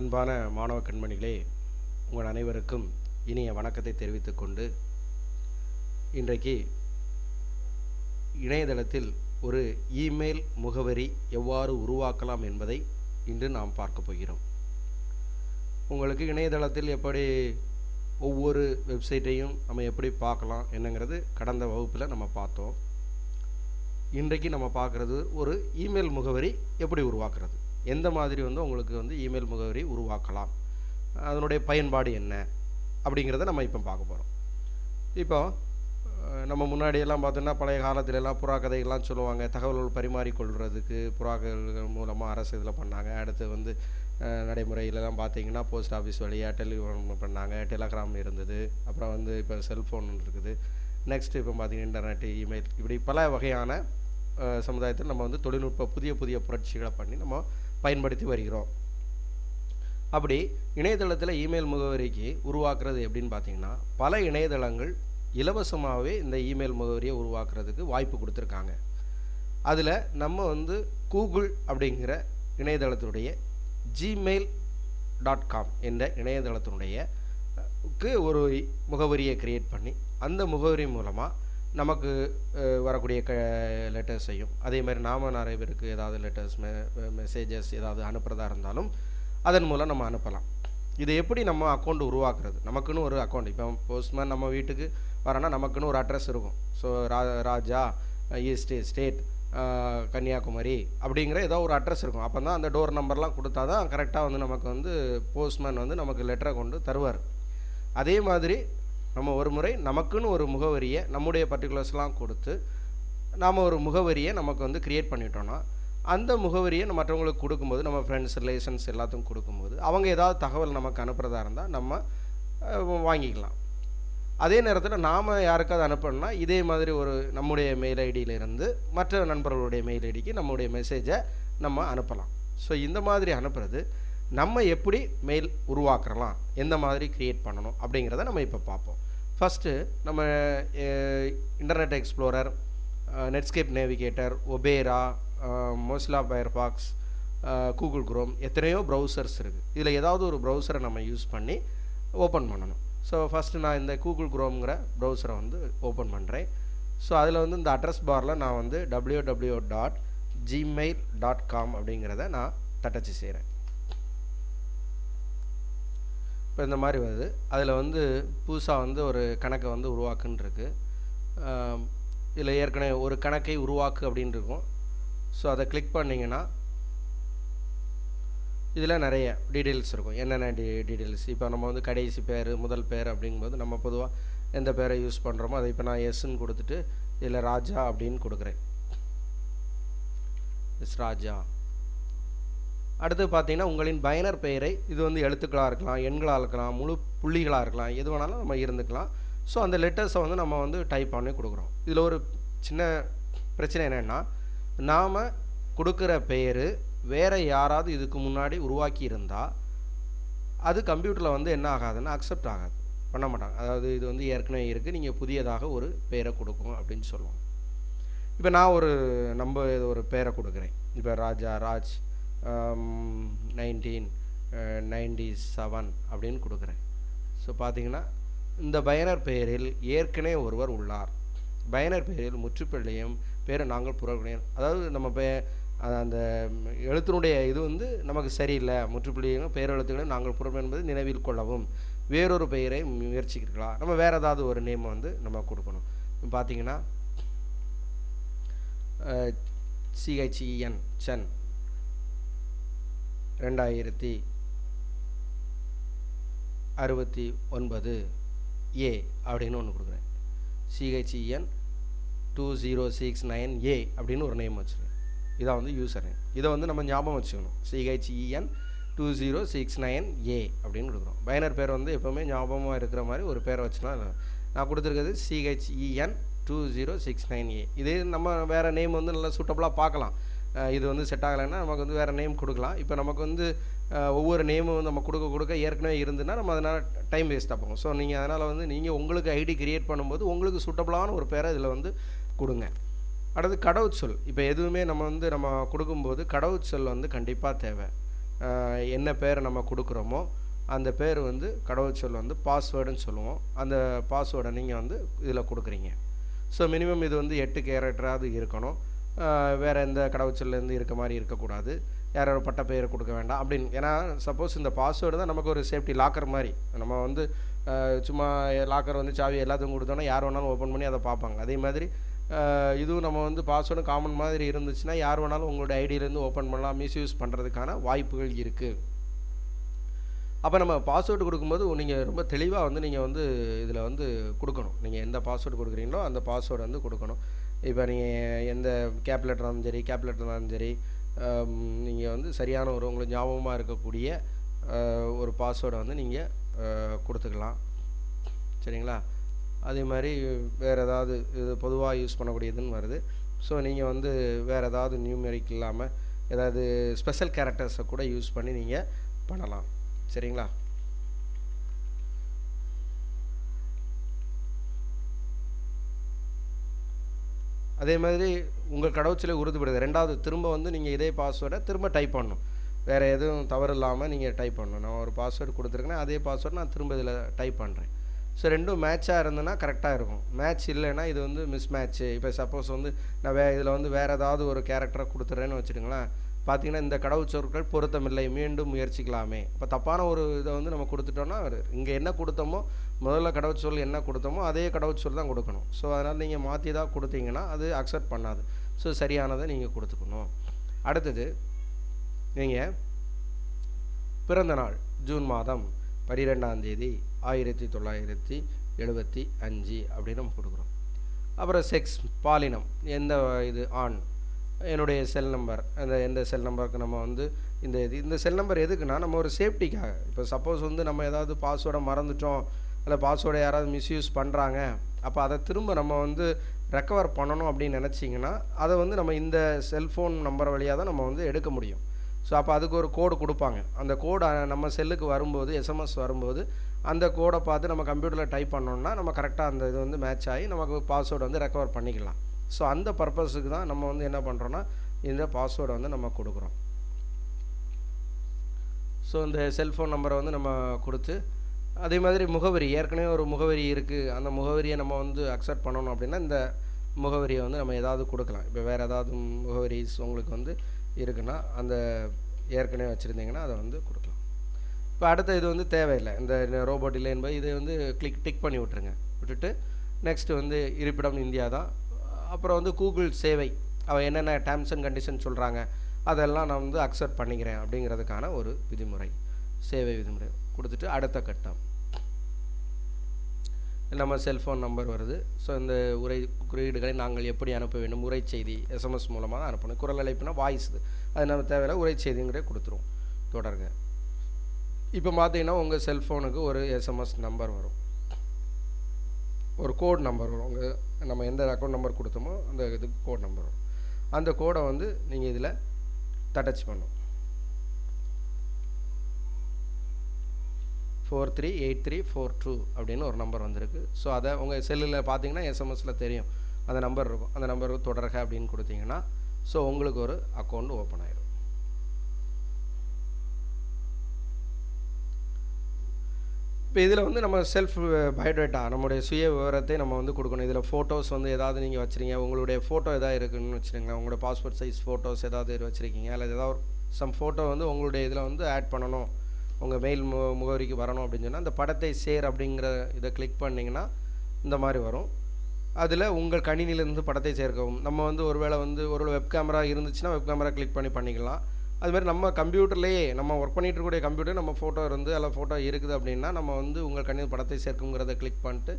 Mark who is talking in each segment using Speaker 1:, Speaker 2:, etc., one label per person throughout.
Speaker 1: அன்பான மாணவ கண்மணிகளே உங்கள் அனைவருக்கும் இனிய வணக்கத்தை தெரிவித்துக்கொண்டு இன்றைக்கு இணையதளத்தில் ஒரு இமெயில் முகவரி எவ்வாறு உருவாக்கலாம் என்பதை இன்று நாம் பார்க்க போகிறோம். உங்களுக்கு இணையதளத்தில் எப்படி ஒவ்வொரு வெப்சைட்டையும் நம்ம எப்படி பார்க்கலாம் என்னங்கிறது கடந்த வகுப்பில் நம்ம பார்த்தோம். இன்றைக்கு நம்ம பார்க்குறது ஒரு இமெயில் முகவரி எப்படி உருவாக்குறது. எந்த மாதிரி வந்து உங்களுக்கு வந்து இமெயில் முகவரி உருவாக்கலாம் அதனுடைய பயன்பாடு என்ன அப்படிங்கிறத நம்ம இப்போ பார்க்க போகிறோம் இப்போ நம்ம முன்னாடியெல்லாம் பார்த்தோன்னா பழைய காலத்திலெல்லாம் புறா கதைகள்லாம் சொல்லுவாங்க தகவல்கள் பரிமாறிக்கொள்கிறதுக்கு புறாக்கள் மூலமாக அரசு இதில் பண்ணாங்க. அடுத்து வந்து நடைமுறையிலலாம் பார்த்தீங்கன்னா போஸ்ட் ஆஃபீஸ் வழியாக டெலிஃபோன் பண்ணாங்க டெலகிராம் இருந்தது அப்புறம் வந்து இப்போ செல்ஃபோன் இருக்குது. நெக்ஸ்ட் இப்போ பார்த்தீங்கன்னா இன்டர்நெட் இமெயில் இப்படி பல வகையான சமுதாயத்தில் நம்ம வந்து தொழில்நுட்ப புதிய புதிய புரட்சிகளை பண்ணி நம்ம பயன்படுத்தி வருகிறோம். அப்படி இணையதளத்தில் இமெயில் முகவரிக்கு உருவாக்குறது எப்படின்னு பார்த்தீங்கன்னா பல இணையதளங்கள் இலவசமாகவே இந்த இமெயில் முகவரியை உருவாக்குறதுக்கு வாய்ப்பு கொடுத்துருக்காங்க. அதில் நம்ம வந்து கூகுள் அப்படிங்கிற இணையதளத்தினுடைய ஜிமெயில் டாட் காம் என்ற இணையதளத்தினுடைய க்கு ஒரு முகவரியை க்ரியேட் பண்ணி அந்த முகவரி மூலமாக நமக்கு வரக்கூடிய க லெட்டர்ஸையும் அதே மாதிரி நாம நிறைய பேருக்கு ஏதாவது லெட்டர்ஸ் மெ மெசேஜஸ் ஏதாவது அனுப்புகிறதா இருந்தாலும் அதன் மூலம் நம்ம அனுப்பலாம். இது எப்படி நம்ம அக்கௌண்ட் உருவாக்குறது? நமக்குன்னு ஒரு அக்கௌண்ட் இப்போ போஸ்ட்மேன் நம்ம வீட்டுக்கு வரேன்னா நமக்குன்னு ஒரு அட்ரஸ் இருக்கும். ஸோ ரா ராஜா ஈஸ்ட் ஸ்டேட் கன்னியாகுமரி அப்படிங்கிற ஏதோ ஒரு அட்ரஸ் இருக்கும். அப்போ தான் அந்த டோர் நம்பர்லாம் கொடுத்தா தான் கரெக்டாக வந்து நமக்கு வந்து போஸ்ட்மேன் வந்து நமக்கு லெட்டரை கொண்டு தருவார். அதே மாதிரி நம்ம ஒரு முறை நமக்குன்னு ஒரு முகவரியை நம்முடைய பர்டிகுலர்ஸ்லாம் கொடுத்து நாம் ஒரு முகவரியை நமக்கு வந்து க்ரியேட் பண்ணிட்டோன்னா அந்த முகவரியை நம்ம மற்றவங்களுக்கு கொடுக்கும்போது நம்ம ஃப்ரெண்ட்ஸ் ரிலேஷன்ஸ் எல்லாத்துக்கும் கொடுக்கும்போது அவங்க ஏதாவது தகவல் நமக்கு அனுப்புகிறதா இருந்தால் நம்ம வாங்கிக்கலாம். அதே நேரத்தில் நாம் யாருக்காவது அனுப்பணும்னா இதே மாதிரி ஒரு நம்முடைய மெயில் ஐடியிலிருந்து மற்ற நண்பர்களுடைய மெயில் ஐடிக்கு நம்முடைய மெசேஜை நம்ம அனுப்பலாம். ஸோ இந்த மாதிரி அனுப்புறது நம்ம எப்படி மெயில் உருவாக்குறலாம் எந்த மாதிரி க்ரியேட் பண்ணணும் அப்படிங்கிறத நம்ம இப்போ பார்ப்போம். ஃபஸ்ட்டு நம்ம Internet Explorer Netscape Navigator Opera Mozilla Firefox Google Chrome எத்தனையோ ப்ரௌசர்ஸ் இருக்குது இதில் ஏதாவது ஒரு ப்ரௌசரை நம்ம யூஸ் பண்ணி ஓப்பன் பண்ணணும். ஸோ ஃபஸ்ட்டு நான் இந்த கூகுள் குரோம்ங்கிற ப்ரௌசரை வந்து ஓப்பன் பண்ணுறேன் ஸோ அதில் வந்து இந்த அட்ரஸ் பாரில் நான் வந்து W W dot Gmail dot com அப்படிங்கிறத நான் தட்டச்சு செய்கிறேன் இப்போ இந்த மாதிரி வருது. அதில் வந்து புதுசாக வந்து ஒரு கணக்கை வந்து உருவாக்குன்ருக்கு இதில் ஏற்கனவே ஒரு கணக்கை உருவாக்கு அப்படின்னு இருக்கும் ஸோ அதை கிளிக் பண்ணிங்கன்னா இதில் நிறைய டீட்டெயில்ஸ் இருக்கும். என்னென்ன டீ டீட்டெயில்ஸ் இப்போ நம்ம வந்து கடைசி பேர் முதல் பேர் அப்படிங்கும்போது நம்ம பொதுவாக எந்த பேரை யூஸ் பண்ணுறோமோ அதை இப்போ நான் எஸ்ன்னு கொடுத்துட்டு இதில் ராஜா அப்படின்னு கொடுக்குறேன். எஸ் ராஜா. அடுத்து பார்த்தீங்கன்னா உங்களின் பயனர் பெயரை இது வந்து எழுத்துக்களாக இருக்கலாம் எண்களாக இருக்கலாம் முழு புள்ளிகளாக இருக்கலாம் எது வேணாலும் நம்ம இருந்துக்கலாம். ஸோ அந்த லெட்டர்ஸை வந்து நம்ம வந்து டைப் பண்ணி கொடுக்குறோம். இதில் ஒரு சின்ன பிரச்சனை என்னென்னா நாம் கொடுக்குற பெயர் வேறு யாராவது இதுக்கு முன்னாடி உருவாக்கி இருந்தால் அது கம்ப்யூட்டரில் வந்து என்ன ஆகாதுன்னா அக்செப்ட் ஆகாது. பண்ண மாட்டாங்க. அதாவது இது வந்து ஏற்கனவே இருக்குது நீங்கள் புதியதாக ஒரு பெயரை கொடுக்கும் அப்படின்னு சொல்லுவோம் இப்போ நான் ஒரு நம்ம ஒரு பெயரை கொடுக்குறேன். இப்போ Raja Raj nineteen ninety seven அப்படின்னு கொடுக்குறேன். ஸோ பார்த்தீங்கன்னா இந்த பயனர் பெயரில் ஏற்கனவே ஒருவர் உள்ளார். பயனர் பெயரில் முற்றுப்பிள்ளையும் பேரை நாங்கள் புறக்கணியம் அதாவது நம்ம பே அந்த எழுத்தினுடைய இது வந்து நமக்கு சரியில்லை. முற்றுப்புள்ளியும் பேரெழுத்துக்களை நாங்கள் புறம் என்பது நினைவில் கொள்ளவும் வேறொரு பெயரை முயற்சிக்கலாம் நம்ம வேறு ஏதாவது ஒரு நேம் வந்து நம்ம கொடுக்கணும். பார்த்தீங்கன்னா சிஹெச்இஎன் சென். ரெண்டாயிரத்தி அறுபத்தி ஒன்பது ஏ அப்படின்னு ஒன்று கொடுக்குறேன். C H E N two zero six nine A அப்படின்னு ஒரு நேம் வச்சுருக்கேன். இதான் வந்து யூசர் நேம் இதை வந்து நம்ம ஞாபகம் வச்சுக்கணும். C H E N two zero six nine A அப்படின்னு கொடுக்குறோம். பயனர் பேர் வந்து எப்போவுமே ஞாபகமாக இருக்கிற மாதிரி ஒரு பேரை வச்சுனா நான் கொடுத்துருக்கிறது C H E N two zero six nine A இதே நம்ம வேறு நேம் வந்து நல்லா சூட்டபுளாக பார்க்கலாம். இது வந்து செட் ஆகலைன்னா நமக்கு வந்து வேறு நேம் கொடுக்கலாம். இப்போ நமக்கு வந்து ஒவ்வொரு நேமும் வந்து நம்ம கொடுக்க கொடுக்க ஏற்கனவே இருந்துன்னா நம்ம அதனால் டைம் வேஸ்ட்டாக போகும். ஸோ நீங்கள் அதனால் வந்து நீங்கள் உங்களுக்கு ஐடி கிரியேட் பண்ணும்போது உங்களுக்கு சூட்டபுளான ஒரு பேரை இதில் வந்து கொடுங்க. அடுத்து கடவுச்சொல். இப்போ எதுவுமே நம்ம வந்து நம்ம கொடுக்கும்போது கடவுச்சொல் வந்து கண்டிப்பாக தேவை. என்ன பேர் நம்ம கொடுக்குறோமோ அந்த பேர் வந்து கடவுச்சொல் வந்து பாஸ்வேர்டுன்னு சொல்லுவோம். அந்த பாஸ்வேர்டை நீங்கள் வந்து இதில் கொடுக்குறீங்க. ஸோ மினிமம் இது வந்து எட்டு கேரக்டராவது இருக்கணும். வேற எந்த கடவுச்சல்லேருந்து இருக்க மாதிரி இருக்கக்கூடாது. யாரோட பட்ட பெயர் கொடுக்க வேண்டாம். அப்படின்னு. ஏன்னா சப்போஸ் இந்த பாஸ்வேர்டு தான் நமக்கு ஒரு சேஃப்டி லாக்கர் மாதிரி. நம்ம வந்து சும்மா லாக்கர் வந்து சாவி எல்லாத்துக்கும் கொடுத்தோன்னா யார் வேணாலும் ஓப்பன் பண்ணி அதை பார்ப்பாங்க. அதே மாதிரி இதுவும் நம்ம வந்து பாஸ்வேர்டு காமன் மாதிரி இருந்துச்சுன்னா யார் வேணாலும் உங்களோட ஐடியிலேருந்து ஓப்பன் பண்ணலாம். மிஸ்யூஸ் பண்ணுறதுக்கான வாய்ப்புகள் இருக்குது அப்போ நம்ம பாஸ்வேர்டு கொடுக்கும்போது நீங்கள் ரொம்ப தெளிவாக வந்து நீங்கள் வந்து இதில் வந்து கொடுக்கணும். நீங்கள் எந்த பாஸ்வேர்டு கொடுக்குறீங்களோ அந்த பாஸ்வேர்டு வந்து கொடுக்கணும். இப்போ நீங்கள் எந்த கேப் லெட்டராக இருந்தாலும் சரி கேப் லெட்டராக இருந்தாலும் சரி நீங்கள் வந்து சரியான ஒரு உங்களுக்கு ஞாபகமாக இருக்கக்கூடிய ஒரு பாஸ்வேர்டை வந்து நீங்கள் கொடுத்துக்கலாம். சரிங்களா? அதே மாதிரி வேறு ஏதாவது இது பொதுவாக யூஸ் பண்ணக்கூடியதுன்னு வருது. ஸோ நீங்கள் வந்து வேறு ஏதாவது நியூமெரிக் இல்லாமல் ஏதாவது ஸ்பெஷல் கேரக்டர்ஸை கூட யூஸ் பண்ணி நீங்கள் பண்ணலாம். சரிங்களா? அதே மாதிரி உங்கள் கடவுச்சலை உறுதிப்படுது ரெண்டாவது திரும்ப வந்து நீங்கள் இதே பாஸ்வேர்டை திரும்ப டைப் பண்ணணும். வேறு எதுவும் தவறு இல்லாமல் நீங்கள் டைப் பண்ணணும். நான் ஒரு பாஸ்வேர்டு கொடுத்துருக்கேன்னா அதே பாஸ்வேர்டு நான் திரும்ப இதில் டைப் பண்ணுறேன் ஸோ ரெண்டும் மேட்சாக இருந்ததுன்னா கரெக்டாக இருக்கும். மேட்ச் இல்லைன்னா இது வந்து மிஸ் மேட்ச்சு இப்போ சப்போஸ் வந்து நான் வே இதில் வந்து வேறு ஏதாவது ஒரு கேரக்டரை கொடுத்துட்றேன்னு வச்சுக்கோங்களேன் பார்த்தீங்கன்னா இந்த கடவுச்சொற்கள் பொருத்தமில்லை. மீண்டும் முயற்சிக்கலாமே. இப்போ தப்பான ஒரு இதை வந்து நம்ம கொடுத்துட்டோம்னா இங்கே என்ன கொடுத்தோமோ முதல்ல கடவுச்சொல் என்ன கொடுத்தோமோ அதே கடவுச்சொல் தான் கொடுக்கணும். ஸோ அதனால் நீங்கள் மாற்றி தான் கொடுத்தீங்கன்னா அது அக்செப்ட் பண்ணாது. ஸோ சரியானதை நீங்கள் கொடுத்துக்கணும். அடுத்தது நீங்கள் பிறந்த நாள் ஜூன் மாதம் பனிரெண்டாம் தேதி ஆயிரத்தி தொள்ளாயிரத்தி எழுபத்தி அஞ்சு அப்படின்னு நம்ம கொடுக்குறோம். அப்புறம் செக்ஸ் பாலினம் எந்த இது ஆண் என்னுடைய செல் நம்பர் அந்த எந்த செல் நம்பருக்கு நம்ம வந்து இந்த இது இந்த செல் நம்பர் எதுக்குன்னா நம்ம ஒரு சேஃப்டிக்காக இப்போ சப்போஸ் வந்து நம்ம ஏதாவது பாஸ்வேர்டை மறந்துட்டோம் இல்லை பாஸ்வேர்டை யாராவது மிஸ்யூஸ் பண்ணுறாங்க அப்போ அதை திரும்ப நம்ம வந்து ரெக்கவர் பண்ணணும் அப்படின்னு நினச்சிங்கன்னா அதை வந்து நம்ம இந்த செல்ஃபோன் நம்பர் வழியாக தான் நம்ம வந்து எடுக்க முடியும். ஸோ அப்போ அதுக்கு ஒரு கோடு கொடுப்பாங்க. அந்த கோடு நம்ம செல்லுக்கு வரும்போது எஸ்எம்எஸ் வரும்போது அந்த கோடை பார்த்து நம்ம கம்ப்யூட்டரில் டைப் பண்ணோம்னா நம்ம கரெக்டாக அந்த இது வந்து மேட்ச் ஆகி நமக்கு பாஸ்வேர்டு வந்து ரெக்கவர் பண்ணிக்கலாம். ஸோ அந்த பர்பஸுக்கு தான் நம்ம வந்து என்ன பண்ணுறோன்னா இந்த பாஸ்வேர்டை வந்து நம்ம கொடுக்குறோம். ஸோ இந்த செல்ஃபோன் நம்பரை வந்து நம்ம கொடுத்து அதே மாதிரி முகவரி ஏற்கனவே ஒரு முகவரி இருக்குது அந்த முகவரியை நம்ம வந்து அக்செப்ட் பண்ணணும் அப்படின்னா இந்த முகவரியை வந்து நம்ம ஏதாவது கொடுக்கலாம். இப்போ வேறு ஏதாவது முகவரிஸ் உங்களுக்கு வந்து இருக்குன்னா அந்த ஏற்கனவே வச்சுருந்தீங்கன்னா அதை வந்து கொடுக்கலாம். இப்போ அடுத்த இது வந்து தேவையில்லை. இந்த ரோபோட் இல்லை என்பது இதை வந்து கிளிக் டிக் பண்ணி விட்டுருங்க. விட்டுட்டு நெக்ஸ்ட்டு வந்து இருப்பிடம் இந்தியா தான். அப்புறம் வந்து கூகுள் சேவை. அவள் என்னென்ன டேர்ம்ஸ் அண்ட் கண்டிஷன் சொல்கிறாங்க அதெல்லாம் நான் வந்து அக்செப்ட் பண்ணிக்கிறேன் அப்படிங்கிறதுக்கான ஒரு விதிமுறை சேவை விதிமுறை. கொடுத்துட்டு அடுத்த கட்டம். நம்ம செல்ஃபோன் நம்பர் வருது. ஸோ இந்த உரை குறியீடுகளை நாங்கள் எப்படி அனுப்ப வேண்டும்? உரை செய்தி எஸ்எம்எஸ் மூலமாக தான் அனுப்பணும். குரல் அழைப்புனா வாய்ஸ் அது நம்ம தேவையில்ல உரை செய்திங்கிற கொடுத்துருவோம். தொடருங்க. இப்போ பார்த்தீங்கன்னா உங்கள் செல்ஃபோனுக்கு ஒரு எஸ்எம்எஸ் நம்பர் வரும். ஒரு கோட் நம்பர் வரும். உங்கள் நம்ம எந்த அக்கௌண்ட் நம்பர் கொடுத்தோமோ அந்த இதுக்கு கோட் நம்பர் வரும். அந்த கோடை வந்து நீங்கள் இதில் தட்டச் பண்ணும் four three eight three four two அப்படின்னு ஒரு நம்பர் வந்திருக்கு. ஸோ அதை உங்கள் செல்லில் பார்த்தீங்கன்னா எஸ்எம்எஸில் தெரியும். அந்த நம்பர் இருக்கும். அந்த நம்பருக்கு தொடர்க அப்படின்னு கொடுத்தீங்கன்னா ஸோ உங்களுக்கு ஒரு அக்கௌண்ட் ஓப்பன் ஆயிடும் இப்போ இதில் வந்து நம்ம செல்ஃப் பயோடேட்டா uh, நம்முடைய சுய விவரத்தை நம்ம வந்து கொடுக்கணும். இதில் ஃபோட்டோஸ் வந்து ஏதாவது நீங்கள் வச்சுருங்க உங்களுடைய ஃபோட்டோ எதாவது இருக்குன்னு வச்சுருங்களேன். உங்களோட பாஸ்போர்ட் சைஸ் ஃபோட்டோஸ் ஏதாவது வச்சுருக்கீங்க. அல்லது ஏதாவது சம் ஃபோட்டோ வந்து உங்களுடைய இதில் வந்து ஆட் பண்ணணும். உங்கள் மெயில் மு முகவரிக்கு வரணும் அப்படின்னு சொன்னால் அந்த படத்தை சேர் அப்படிங்கிற இதை கிளிக் பண்ணிங்கன்னா இந்த மாதிரி வரும். அதில் உங்கள் கணினியிலேருந்து படத்தை சேர்க்கவும். நம்ம வந்து ஒருவேளை வந்து ஒரு வெப் கேமரா இருந்துச்சுன்னா வெப் கேமரா கிளிக் பண்ணி பண்ணிக்கலாம். அதுமாதிரி நம்ம கம்ப்யூட்டர்லேயே நம்ம ஒர்க் பண்ணிட்டு இருக்கக்கூடிய கம்ப்யூட்டர் நம்ம ஃபோட்டோ இருந்து அதில் ஃபோட்டோ இருக்குது அப்படின்னா நம்ம வந்து உங்கள் கணினி படத்தை சேர்க்குங்கிறத கிளிக் பண்ணிட்டு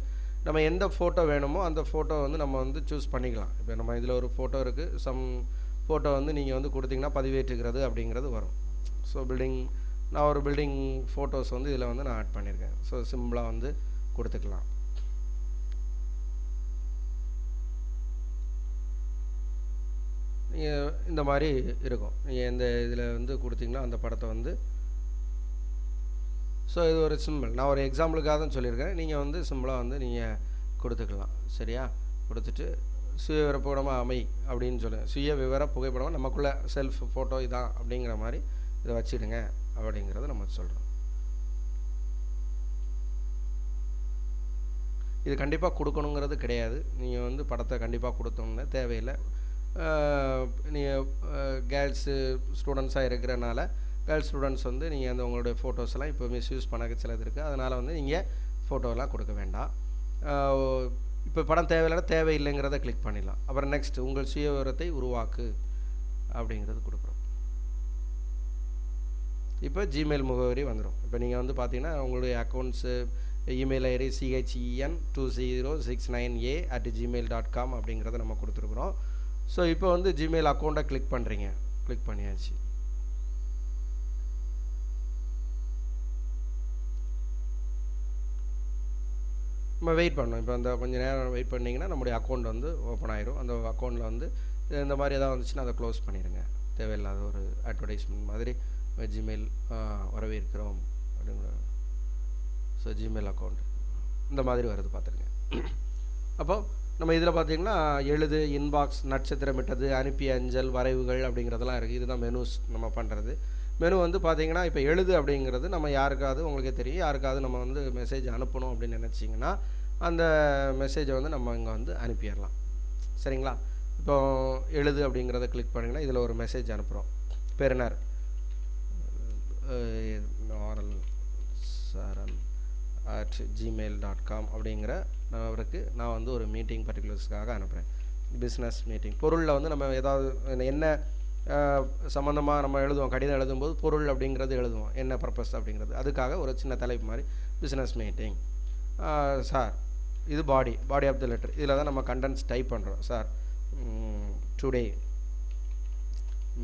Speaker 1: நம்ம எந்த ஃபோட்டோ வேணுமோ அந்த ஃபோட்டோ வந்து நம்ம வந்து சூஸ் பண்ணிக்கலாம். இப்போ நம்ம இதில் ஒரு ஃபோட்டோ இருக்குது சம் ஃபோட்டோ வந்து நீங்கள் வந்து கொடுத்தீங்கன்னா பதிவேற்றுக்கிறது அப்படிங்கிறது வரும். ஸோ பில்டிங் நான் ஒரு பில்டிங் ஃபோட்டோஸ் வந்து இதில் வந்து நான் ஆட் பண்ணியிருக்கேன் ஸோ சிம்பிளாக வந்து கொடுத்துக்கலாம். நீங்கள் இந்த மாதிரி இருக்கும். நீங்கள் இந்த இதில் வந்து கொடுத்தீங்கன்னா அந்த படத்தை வந்து ஸோ இது ஒரு சிம்பிள் நான் ஒரு எக்ஸாம்பிளுக்காக தான் சொல்லியிருக்கேன். நீங்கள் வந்து சிம்பிளாக வந்து நீங்கள் கொடுத்துக்கலாம். சரியா? கொடுத்துட்டு சுய விவரப்படமாக அமை அப்படின்னு சொல்லுங்கள் சுய விவர புகைப்படமாக நமக்குள்ளே செல்ஃப் ஃபோட்டோ இதான் அப்படிங்கிற மாதிரி இதை வச்சுடுங்க. அப்படிங்கிறத நம்ம சொல்கிறோம் இது கண்டிப்பாக கொடுக்கணுங்கிறது கிடையாது. நீங்கள் வந்து படத்தை கண்டிப்பாக கொடுத்தோம்னா தேவையில்லை. நீங்கள் கேர்ள்ஸு ஸ்டூடெண்ட்ஸாக இருக்கிறனால கேர்ள்ஸ் ஸ்டூடெண்ட்ஸ் வந்து நீங்கள் அந்த உங்களுடைய ஃபோட்டோஸ்லாம் இப்போ மிஸ்யூஸ் பண்ண சிலது இருக்குது அதனால் வந்து நீங்கள் ஃபோட்டோலாம் கொடுக்க வேண்டாம். இப்போ படம் தேவையில்லைனா தேவையில்லைங்கிறத கிளிக் பண்ணிடலாம். அப்புறம் நெக்ஸ்ட் உங்கள் சுயவிவரத்தை உருவாக்கு அப்படிங்கிறது கொடுக்குறோம். இப்போ ஜிமெயில் முகவரி வந்துடும் இப்போ நீங்கள் வந்து பார்த்தீங்கன்னா உங்களுடைய accounts email ID C H E N two zero six nine A at Gmail dot com அப்படிங்கிறத நம்ம கொடுத்துருக்குறோம். ஸோ இப்போ வந்து ஜிமெயில் அக்கௌண்ட்டை கிளிக் பண்ணுறீங்க கிளிக் பண்ணியாச்சு. நம்ம வெயிட் பண்ணோம். இப்போ அந்த கொஞ்சம் நேரம் வெயிட் பண்ணிங்கன்னா நம்முடைய அக்கௌண்ட் வந்து ஓப்பன் ஆயிரும். அந்த அக்கௌண்ட்டில் வந்து இந்த மாதிரி எதாவது வந்துச்சுன்னா அதை க்ளோஸ் பண்ணிடுங்க தேவையில்லாத ஒரு அட்வர்டைஸ்மெண்ட் மாதிரி ஜிமெயில் uh, வரவேற்கிறோம் அப்படிங்கிற ஸோ ஜிமெயில் அக்கௌண்ட் இந்த மாதிரி வருது பார்த்துருங்க. அப்போ நம்ம இதில் பார்த்தீங்கன்னா எழுது இன்பாக்ஸ் நட்சத்திரமிட்டது அனுப்பிய அஞ்சல் வரைவுகள் அப்படிங்கிறதெல்லாம் இருக்குது இதுதான் மெனுஸ் நம்ம பண்ணுறது மெனு வந்து பார்த்தீங்கன்னா இப்போ எழுது அப்படிங்கிறது நம்ம யாருக்காவது உங்களுக்கே தெரியும். யாருக்காவது நம்ம வந்து மெசேஜ் அனுப்பணும் அப்படின்னு நினச்சிங்கன்னா அந்த மெசேஜை வந்து நம்ம இங்கே வந்து அனுப்பிடலாம். சரிங்களா? இப்போ எழுது அப்படிங்கிறத கிளிக் பண்ணிங்கன்னா இதில் ஒரு மெசேஜ் அனுப்புகிறோம் பெறுநர் R L Saran at Gmail dot com அப்படிங்கிற நபருக்கு நான் வந்து ஒரு மீட்டிங் பர்டிகுலர்ஸ்க்காக அனுப்புகிறேன் பிஸ்னஸ் மீட்டிங் பொருளில் வந்து நம்ம ஏதாவது என்ன சம்மந்தமாக நம்ம எழுதுவோம் கடிதம் எழுதும்போது பொருள் அப்படிங்கிறது எழுதுவோம். என்ன பர்பஸ் அப்படிங்கிறது. அதுக்காக ஒரு சின்ன தலைப்பு மாதிரி பிஸ்னஸ் மீட்டிங் சார் இது பாடி பாடி ஆஃப் த லெட்டர் இதில் தான் நம்ம கண்டென்ட்ஸ் டைப் பண்ணுறோம் sir. Today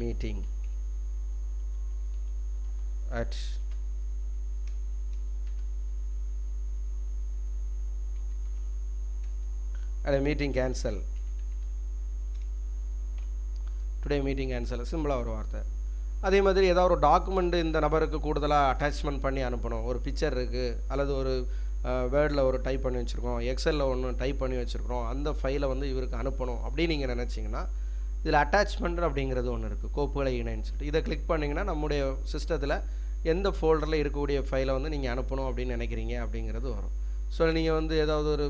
Speaker 1: meeting at a meeting cancel today meeting cancel சிம்பிளாக ஒரு வார்த்தை. அதே மாதிரி ஏதாவது ஒரு டாக்குமெண்ட்டு இந்த நபருக்கு கூடுதலாக அட்டாச்மெண்ட் பண்ணி அனுப்பணும். ஒரு பிக்சர் இருக்குது அல்லது ஒரு வேர்டில் ஒரு டைப் பண்ணி வச்சுருக்கோம் எக்ஸலில் ஒன்று டைப் பண்ணி வச்சுருக்கோம் அந்த ஃபைலை வந்து இவருக்கு அனுப்பணும். அப்படின்னு நீங்கள் நினச்சிங்கன்னா இதில் அட்டாச்மெண்ட் அப்படிங்கிறது ஒன்று இருக்குது கோப்புகளை இணைன்னு சொல்லிட்டு. இதை கிளிக் பண்ணிங்கன்னா நம்முடைய சிஸ்டத்தில் எந்த ஃபோல்டரில் இருக்கக்கூடிய ஃபைலை வந்து நீங்கள் அனுப்பணும் அப்படின்னு நினைக்கிறீங்க அப்படிங்கிறது வரும். ஸோ நீங்கள் வந்து ஏதாவது ஒரு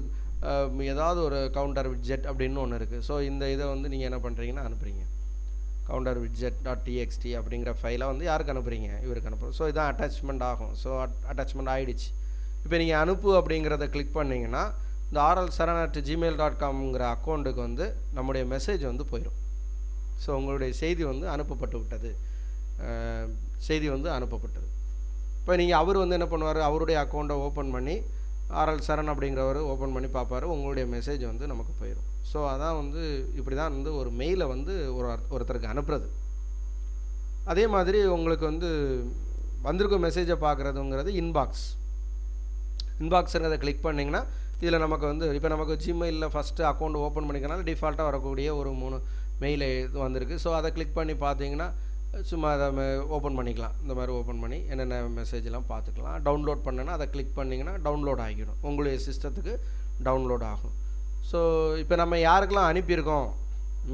Speaker 1: ஏதாவது ஒரு கவுண்டர் விட்ஜெட் அப்படின்னு ஒன்று இருக்குது ஸோ இந்த இதை வந்து நீங்கள் என்ன பண்ணுறீங்கன்னா அனுப்புகிறீங்க கவுண்டர் விட்ஜெட் டாட் டிஎக்ஸ்டி அப்படிங்கிற ஃபைலை வந்து யாருக்கு அனுப்புகிறீங்க இவருக்கு அனுப்புகிறோம் ஸோ இதான் அட்டாச்மெண்ட் ஆகும். ஸோ அட்டாச்மெண்ட் ஆகிடுச்சு இப்போ நீங்கள் அனுப்பு அப்படிங்கிறத கிளிக் பண்ணிங்கன்னா இந்த R L Saran at Gmail dot காம்ங்கிற அக்கௌண்ட்டுக்கு வந்து நம்முடைய மெசேஜ் வந்து போயிடும் ஸோ உங்களுடைய செய்தி வந்து அனுப்பப்பட்டு விட்டது. செய்தி வந்து அனுப்பப்பட்டது. இப்போ நீங்கள் அவர் வந்து என்ன பண்ணுவார்? அவருடைய அக்கௌண்ட்டை ஓப்பன் பண்ணி ஆர்எல் சரண் அப்படிங்கிறவர் ஓப்பன் பண்ணி பார்ப்பார் உங்களுடைய மெசேஜ் வந்து நமக்கு போயிடும் ஸோ அதான் வந்து இப்படி தான் வந்து ஒரு மெயிலை வந்து ஒரு ஒருத்தருக்கு அனுப்புறது. அதே மாதிரி உங்களுக்கு வந்து வந்திருக்கும் மெசேஜை பார்க்குறதுங்கிறது இன்பாக்ஸ் இன்பாக்ஸுங்கிறத கிளிக் பண்ணிங்கன்னா இதில் நமக்கு வந்து இப்போ நமக்கு ஜிமெயிலில் ஃபஸ்ட்டு அக்கௌண்ட் ஓப்பன் பண்ணிக்கனால டிஃபால்ட்டாக வரக்கூடிய ஒரு மூணு மெயில் இது வந்திருக்கு. ஸோ அதை கிளிக் பண்ணி பார்த்தீங்கன்னா சும்மா அதை ஓப்பன் பண்ணிக்கலாம். இந்த மாதிரி ஓப்பன் பண்ணி என்னென்ன மெசேஜ்லாம் பார்த்துக்கலாம். டவுன்லோட் பண்ணேன்னா அதை கிளிக் பண்ணிங்கன்னா டவுன்லோட் ஆகிடும். உங்களுடைய சிஸ்டத்துக்கு டவுன்லோட் ஆகும். ஸோ இப்போ நம்ம யாருக்கெல்லாம் அனுப்பியிருக்கோம்?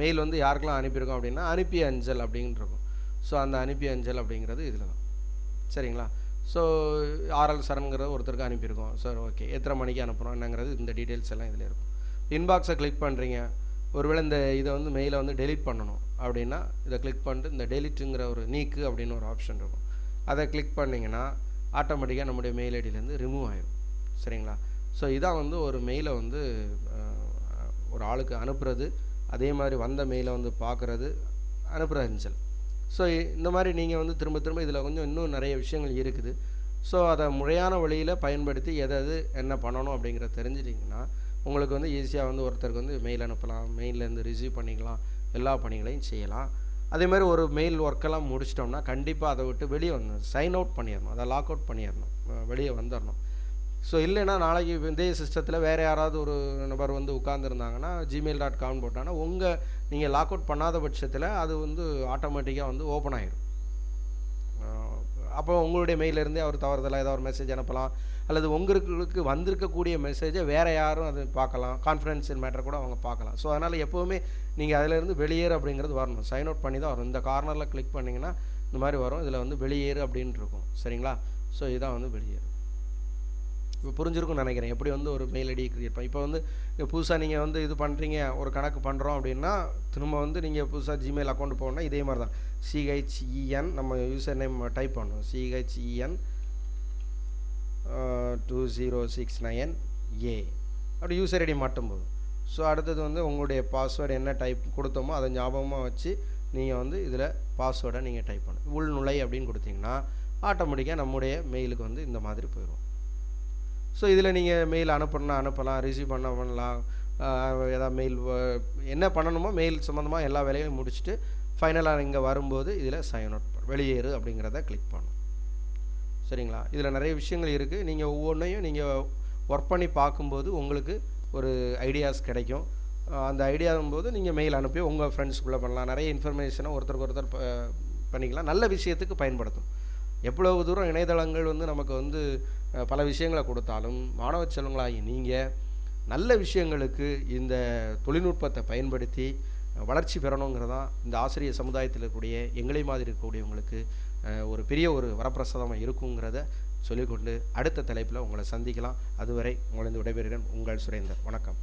Speaker 1: மெயில் வந்து யாருக்கெல்லாம் அனுப்பியிருக்கோம் அப்படின்னா அனுப்பிய அஞ்சல் அப்படின்னு இருக்கும். ஸோ அந்த அனுப்பிய அஞ்சல் அப்படிங்கிறது இதில் தான். சரிங்களா? ஸோ ஆர்எல் சரண்கிற ஒருத்தருக்கு அனுப்பியிருக்கோம். சார் ஓகே எத்தனை மணிக்கு அனுப்புகிறோம் என்னங்கிறது இந்த டீட்டெயில்ஸ் எல்லாம் இதில் இருக்கும். இன்பாக்ஸை கிளிக் பண்ணுறீங்க ஒருவேளை இந்த இதை வந்து மெயிலை வந்து டெலிட் பண்ணணும் அப்படின்னா இதை கிளிக் பண்ணிட்டு இந்த டெலிட்டுங்கிற ஒரு நீக்கு அப்படின்னு ஒரு ஆப்ஷன் இருக்கும். அதை கிளிக் பண்ணிங்கன்னா ஆட்டோமேட்டிக்காக நம்முடைய மெயில் ஐடியிலேருந்து ரிமூவ் ஆகிடும் சரிங்களா? ஸோ இதான் வந்து ஒரு மெயிலை வந்து ஒரு ஆளுக்கு அனுப்புறது. அதே மாதிரி வந்த மெயிலை வந்து பார்க்குறது அனுப்புகிற அஞ்சல். ஸோ இந்த மாதிரி நீங்கள் வந்து திரும்ப திரும்ப இதில் கொஞ்சம் இன்னும் நிறைய விஷயங்கள் இருக்குது. ஸோ அதை முறையான வழியில் பயன்படுத்தி எதாவது என்ன பண்ணணும் அப்படிங்கிறத தெரிஞ்சிட்டிங்கன்னா உங்களுக்கு வந்து ஈஸியாக வந்து ஒருத்தருக்கு வந்து மெயில் அனுப்பலாம் மெயிலேருந்து ரிசீவ் பண்ணிக்கலாம் எல்லா பணிகளையும் செய்யலாம். அதேமாதிரி ஒரு மெயில் ஒர்க்கெல்லாம் முடிச்சிட்டோம்னா கண்டிப்பாக அதை விட்டு வெளியே வந்துடணும். சைன் அவுட் பண்ணிடணும். அதை லாக் அவுட் பண்ணிடணும். வெளியே வந்துடணும். ஸோ இல்லைன்னா நாளைக்கு இதே சிஸ்டத்தில் வேறு யாராவது ஒரு நபர் வந்து உட்காந்துருந்தாங்கன்னா ஜிமெயில் டாட் காம் போட்டாங்கன்னா உங்கள் நீங்கள் லாக் அவுட் பண்ணாத பட்சத்தில் அது வந்து ஆட்டோமேட்டிக்காக வந்து ஓப்பன் ஆகிடும் அப்போ உங்களுடைய மெயிலிருந்தே அவர் தவறுதலாக ஏதாவது ஒரு மெசேஜ் அனுப்பலாம். அல்லது உங்களுக்கு வந்திருக்கக்கூடிய மெசேஜை வேறு யாரும் அது பார்க்கலாம். கான்ஃபிடென்ஷியல் மேட்டர் கூட அவங்க பார்க்கலாம். ஸோ அதனால் எப்போவுமே நீங்கள் அதிலேருந்து வெளியேறு அப்படிங்கிறது வரணும். சைன் அவுட் பண்ணி தான் வரும். இந்த கார்னரில் கிளிக் பண்ணிங்கன்னா இந்த மாதிரி வரும். இதில் வந்து வெளியேறு அப்படின்னு இருக்கும். சரிங்களா? ஸோ இதுதான் வந்து வெளியேறு. இப்போ புரிஞ்சிருக்கும்னு நினைக்கிறேன். எப்படி வந்து ஒரு மெயில் ஐடி கிரியேட் பண்ண இப்போ வந்து இப்போ புதுசாக நீங்கள் வந்து இது பண்ணுறீங்க ஒரு கணக்கு பண்ணுறோம் அப்படின்னா திரும்ப வந்து நீங்கள் புதுசாக ஜிமெயில் அக்கௌண்ட் போகணுன்னா இதே மாதிரி தான். சிஹெச்இஎன் நம்ம யூசர் நேம் டைப் பண்ணணும் C H E N two zero six nine A அப்படி யூசர் ஐடி மாட்டும்போது. ஸோ அடுத்தது வந்து உங்களுடைய பாஸ்வேர்டு என்ன டைப் கொடுத்தோமோ அதை ஞாபகமாக வச்சு நீங்கள் வந்து இதில் பாஸ்வேர்டை நீங்கள் டைப் பண்ணணும். உள்நுழை அப்படின்னு கொடுத்தீங்கன்னா ஆட்டோமேட்டிக்காக நம்முடைய மெயிலுக்கு வந்து இந்த மாதிரி போயிடும் ஸோ இதில் நீங்கள் மெயில் அனுப்பணும்னா அனுப்பலாம் ரிசீவ் பண்ண பண்ணலாம் எதாவது மெயில் என்ன பண்ணணுமோ மெயில் சம்மந்தமாக எல்லா வேலையும் முடிச்சுட்டு ஃபைனலாக இங்கே வரும்போது இதில் சைன் அவுட் வெளியேறு அப்படிங்கிறத கிளிக் பண்ணணும். சரிங்களா? இதில் நிறைய விஷயங்கள் இருக்குது நீங்கள் ஒவ்வொன்றையும் நீங்கள் ஒர்க் பண்ணி பார்க்கும்போது உங்களுக்கு ஒரு ஐடியாஸ் கிடைக்கும். அந்த ஐடியாகும்போது நீங்கள் மெயில் அனுப்பி உங்கள் ஃப்ரெண்ட்ஸ்குள்ளே பண்ணலாம். நிறைய இன்ஃபர்மேஷனை ஒருத்தருக்கு ஒருத்தர் பண்ணிக்கலாம். நல்ல விஷயத்துக்கு பயன்படுத்தும். எவ்வளவு தூரம் இணையதளங்கள் வந்து நமக்கு வந்து பல விஷயங்களை கொடுத்தாலும் மாணவ செல்வங்களாகி நீங்கள் நல்ல விஷயங்களுக்கு இந்த தொழில்நுட்பத்தை பயன்படுத்தி வளர்ச்சி பெறணுங்கிறதான் இந்த ஆசிரியர் சமுதாயத்தில் இருக்கக்கூடிய எங்களை மாதிரி இருக்கக்கூடியவங்களுக்கு ஒரு பெரிய ஒரு வரப்பிரசாதமாக இருக்குங்கிறத சொல்லிக்கொண்டு அடுத்த தலைப்பில் உங்களை சந்திக்கலாம். அதுவரை உங்களது விடைபெறுகிறேன். உங்கள் சுரேந்தர். வணக்கம்.